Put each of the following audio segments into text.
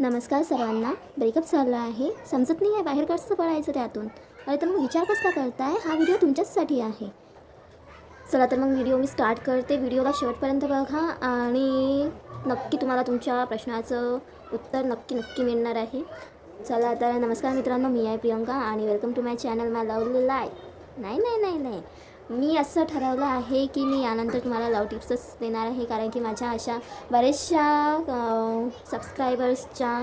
नमस्कार सर्वांना ब्रेकअप झाला आहे. समजत नाही आहे बाहेर कसं पडायचं त्यातून. अरे तर मग विचार कसला करताय? हा व्हिडिओ तुमच्याचसाठी आहे. चला तर मग व्हिडिओ मी स्टार्ट करते. व्हिडिओला शेवटपर्यंत बघा आणि नक्की तुम्हाला तुमच्या प्रश्नाचं उत्तर नक्की नक्की मिळणार आहे. चला तर नमस्कार मित्रांनो. मी आहे प्रियंका आणि welcome to my channel my lovely लाय नाही नाही नाही नाही. मी असं ठरवलं आहे की मी यानंतर तुम्हाला लव टिप्सच देणार आहे कारण की माझ्या अशा बऱ्याचशा सबस्क्रायबर्सच्या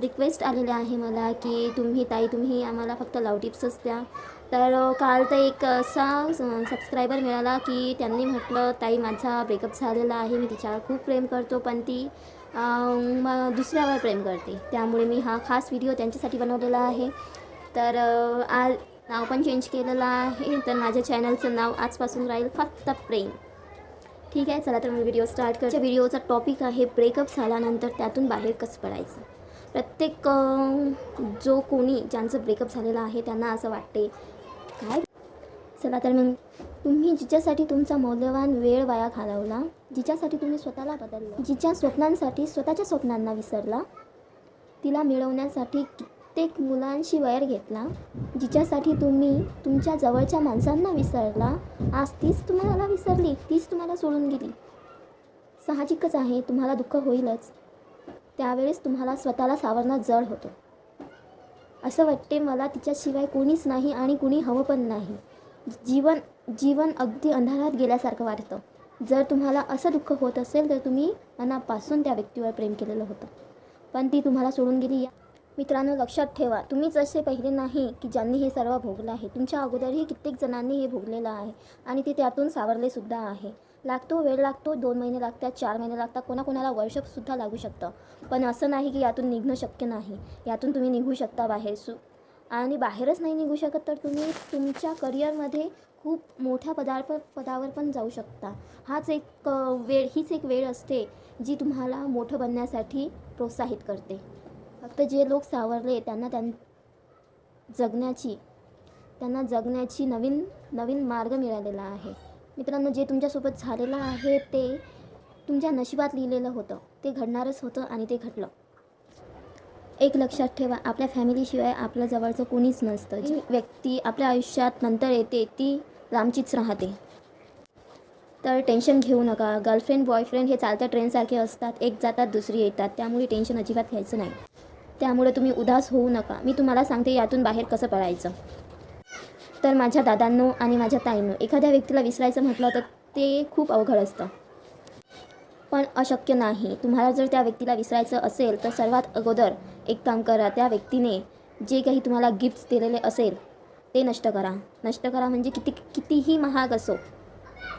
रिक्वेस्ट आलेल्या आहे मला की तुम्ही ताई तुम्ही आम्हाला फक्त लव टिप्सच द्या. तर काल तर एक असा सबस्क्रायबर मिळाला की त्यांनी म्हटलं ताई माझा ब्रेकअप झालेला आहे मी तिच्यावर खूप प्रेम करतो पण ती मग दुसऱ्यावर प्रेम करते. त्यामुळे मी हा खास व्हिडिओ त्यांच्यासाठी बनवलेला आहे. तर आज नाव पण चेंज केलेलं आहे. तर माझ्या चॅनलचं नाव आजपासून राहील फक्त प्रेम. ठीक आहे चला तर मी व्हिडिओ स्टार्ट करते व्हिडिओचा टॉपिक आहे ब्रेकअप झाल्यानंतर त्यातून बाहेर कसं पडायचं? प्रत्येक जो कोणी ज्यांचं ब्रेकअप झालेलं आहे त्यांना असं वाटते काय? चला तर मग तुम्ही जिच्यासाठी तुमचा मौल्यवान वेळ वाया घालवला जिच्यासाठी तुम्ही स्वतःला बदलला जिच्या स्वप्नांसाठी स्वतःच्या स्वप्नांना विसरला तिला मिळवण्यासाठी प्रत्येक मुलांशी वैर घेतला जिच्यासाठी तुम्ही तुमच्या जवळच्या माणसांना विसरला आज तीच तुम्हाला विसरली तीच तुम्हाला सोडून गेली. साहजिकच आहे तुम्हाला दुःख होईलच. त्यावेळेस तुम्हाला स्वतःला सावरणं जड होतं. असं वाटते मला तिच्याशिवाय कोणीच नाही आणि कुणी हवं पण नाही. जीवन जीवन अगदी अंधारात गेल्यासारखं वाटतं. जर तुम्हाला असं दुःख होत असेल तर तुम्ही मनापासून त्या व्यक्तीवर प्रेम केलेलं होतं. पण ती तुम्हाला सोडून गेली या मित्रांनो लक्षात ठेवा तुम्हीच असे पहिले नाही की ज्यांनी हे सर्व भोगलं आहे. तुमच्या अगोदरही कित्येक जणांनी हे भोगलेलं आहे आणि ते त्यातून सावरलेसुद्धा आहे. लागतो वेळ लागतो दोन महिने लागतात चार महिने लागतात कोणाकोणाला वर्षसुद्धा लागू शकतं. पण असं नाही की यातून निघणं शक्य नाही. यातून तुम्ही निघू शकता बाहेर सु आणि बाहेरच नाही निघू शकत तर तुम्ही तुमच्या करिअरमध्ये खूप मोठ्या पदार्प पदावर पण जाऊ शकता. हाच एक वेळ हीच एक वेळ असते जी तुम्हाला मोठं बनण्यासाठी प्रोत्साहित करते. फक्त जे लोक सावरले त्यांना त्यां जगण्याची त्यांना जगण्याची नवीन नवीन मार्ग मिळालेला आहे. मित्रांनो जे तुमच्यासोबत झालेलं आहे ते तुमच्या नशिबात लिहिलेलं होतं. ते घडणारच होतं आणि ते घडलं. एक लक्षात ठेवा आपल्या फॅमिलीशिवाय आपल्या जवळचं कोणीच नसतं. जी व्यक्ती आपल्या आयुष्यात नंतर येते ती लांबचीच राहते. तर टेन्शन घेऊ नका. गर्लफ्रेंड बॉयफ्रेंड हे चालत्या ट्रेनसारखे असतात. एक जातात दुसरी येतात. त्यामुळे टेन्शन अजिबात घ्यायचं नाही. त्यामुळे तुम्ही उदास होऊ नका. मी तुम्हाला सांगते यातून बाहेर कसं पडायचं. तर माझ्या दादांनो आणि माझ्या ताईंनो एखाद्या व्यक्तीला विसरायचं म्हटलं तर ते खूप अवघड असतं. पण अशक्य नाही. तुम्हाला जर त्या व्यक्तीला विसरायचं असेल तर सर्वात अगोदर एक काम करा. त्या व्यक्तीने जे काही तुम्हाला गिफ्ट्स दिलेले असेल ते नष्ट करा. नष्ट करा म्हणजे किती कितीही महाग असो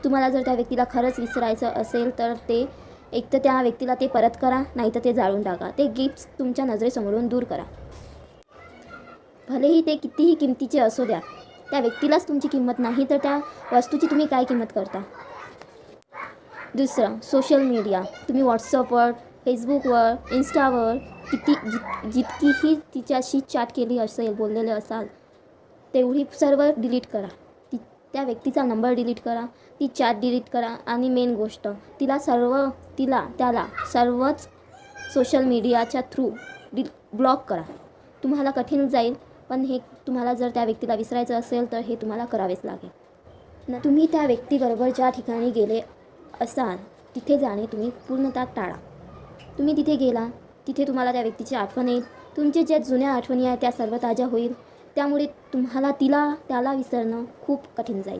तुम्हाला जर त्या व्यक्तीला खरंच विसरायचं असेल तर ते एक तर त्या व्यक्तीला ते परत करा नाही तर ते जाळून टाका. ते गिफ्ट्स तुमच्या नजरेसमोरून दूर करा. भलेही ते कितीही किमतीचे असू द्या त्या व्यक्तीलाच तुमची किंमत नाही तर त्या वस्तूची तुम्ही काय किंमत करता? दुसरं सोशल मीडिया तुम्ही व्हॉट्सअपवर फेसबुकवर इन्स्टावर किती जित जितकीही तिच्याशी चॅट केली असेल बोललेले असाल तेवढी सर्व डिलीट करा. त्या व्यक्तीचा नंबर डिलीट करा. ती चॅट डिलीट करा. आणि मेन गोष्ट तिला सर्व तिला त्याला सर्वच सोशल मीडियाच्या थ्रू डि ब्लॉक करा. तुम्हाला कठीण जाईल पण हे तुम्हाला जर त्या व्यक्तीला विसरायचं असेल तर हे तुम्हाला करावेच लागेल. न तुम्ही त्या व्यक्तीबरोबर ज्या ठिकाणी गेले असाल तिथे जाणे तुम्ही पूर्णतः टाळा. तुम्ही तिथे गेला तिथे तुम्हाला त्या व्यक्तीची आठवण येईल. तुमच्या ज्या जुन्या आठवणी आहेत त्या सर्व ताज्या होईल. त्यामुळे तुम्हाला तिला त्याला विसरणं खूप कठीण जाईल.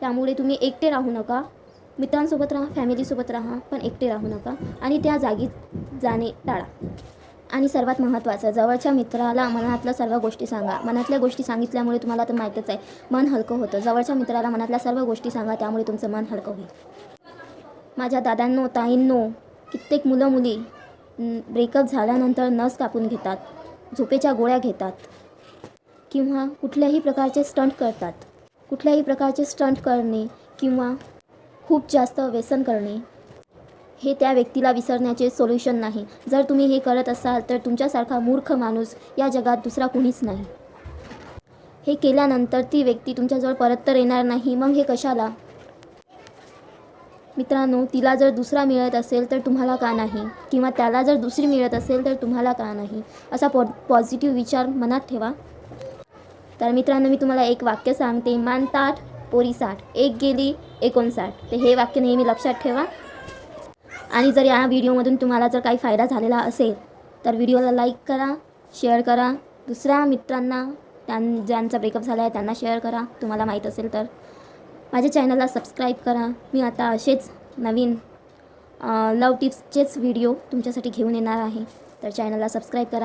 त्यामुळे तुम्ही एकटे राहू नका. मित्रांसोबत राहा फॅमिलीसोबत राहा पण एकटे राहू नका. आणि त्या जागी जाणे टाळा. आणि सर्वात महत्त्वाचं जवळच्या मित्राला मनातल्या सर्व गोष्टी सांगा. मनातल्या गोष्टी सांगितल्यामुळे तुम्हाला तर माहीतच आहे मन हलकं होतं. जवळच्या मित्राला मनातल्या सर्व गोष्टी सांगा त्यामुळे तुमचं मन हलकं होईल. माझ्या दादांनो ताईंनो कित्येक मुलं मुली ब्रेकअप झाल्यानंतर नस कापून घेतात. झोपेच्या गोळ्या घेतात. किंवा कुठल्याही प्रकारचे स्टंट करतात. कुठल्याही प्रकारचे स्टंट करणे किंवा खूप जास्त व्यसन करणे हे त्या व्यक्तीला विसरण्याचे सोल्युशन नाही. जर तुम्ही हे करत असाल तर तुमच्यासारखा मूर्ख माणूस या जगात दुसरा कुणीच नाही. हे केल्यानंतर ती व्यक्ती तुमच्याजवळ परत तर येणार नाही. मग हे कशाला? मित्रांनो तिला जर दुसरा मिळत असेल तर तुम्हाला का नाही? किंवा त्याला जर दुसरी मिळत असेल तर तुम्हाला का नाही? असा पॉ पॉझिटिव्ह विचार मनात ठेवा. तर मित्रांनो मी तुम्हाला एक वाक्य सांगते. मान ताठ पोरी साठ एक गेली एकोणसाठ. तर हे वाक्य नेहमी लक्षात ठेवा. आणि जर या व्हिडिओमधून तुम्हाला जर काही फायदा झालेला असेल तर व्हिडिओला लाईक करा शेअर करा. दुसऱ्या मित्रांना त्यां ज्यांचा ब्रेकअप झाला आहे त्यांना शेअर करा. तुम्हाला माहीत असेल तर. माझ्या चॅनलला सबस्क्राईब करा. मी आता असेच नवीन लव टिप्सचेच व्हिडिओ तुमच्यासाठी घेऊन येणार आहे. तर चॅनलला सबस्क्राईब करा.